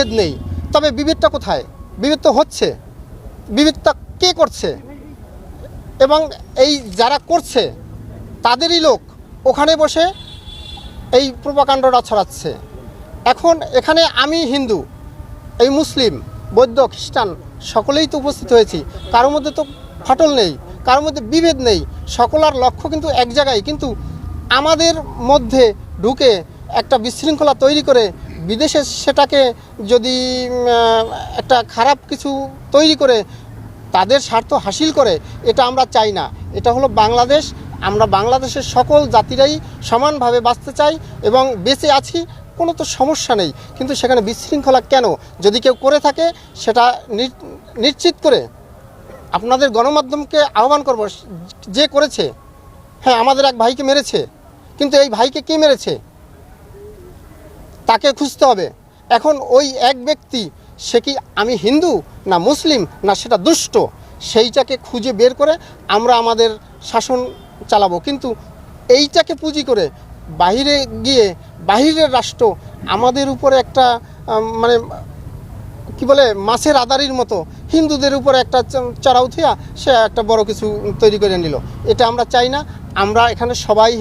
বিভেদ নেই। তবে বিভেদটা কোথায়? বিভেদ তো হচ্ছে। বিভেদটা কে করছে? এবং এই যারা করছে, তাদেরই লোক ওখানে বসে এই প্রপাকাণ্ডটা ছড়াচ্ছে। এখন এখানে আমি হিন্দু, এই মুসলিম, বৌদ্ধ, খ্রিস্টান সকলেই তো উপস্থিত হয়েছি। কারোর মধ্যে তো ফাটল নেই, কারোর মধ্যে বিভেদ নেই। সকলার লক্ষ্য কিন্তু এক জায়গায়। কিন্তু আমাদের মধ্যে ঢুকে একটা বিশৃঙ্খলা তৈরি করে বিদেশে সেটাকে যদি একটা খারাপ কিছু তৈরি করে তাদের স্বার্থ হাসিল করে, এটা আমরা চাই না। এটা হলো বাংলাদেশ। আমরা বাংলাদেশের সকল জাতিরাই সমানভাবে বাঁচতে চাই এবং বেঁচে আছি, কোনো তো সমস্যা নেই। কিন্তু সেখানে বিশৃঙ্খলা কেন? যদি কেউ করে থাকে, সেটা নিশ্চিত করে আপনাদের গণমাধ্যমকে আহ্বান করব, যে করেছে। হ্যাঁ আমাদের এক ভাইকে মেরেছে। কিন্তু এই ভাইকে কে মেরেছে? তাকে খুঁজতে হবে। এখন ওই এক ব্যক্তি, সে কি আমি হিন্দু, না মুসলিম, না সেটা দুষ্ট, সেইটাকে খুঁজে বের করে আমরা আমাদের শাসন চালাবো। কিন্তু এইটাকে পুঁজি করে বাইরে গিয়ে, বাহিরের রাষ্ট্র আমাদের উপরে একটা মানে কি বলে, মাছের আদারির মতো, হিন্দুদের উপরে একটা চ- চড়াও থিয়া সে একটা বড় কিছু তৈরি করে নিল। এটা আমরা চাই না। আমরা এখানে সবাই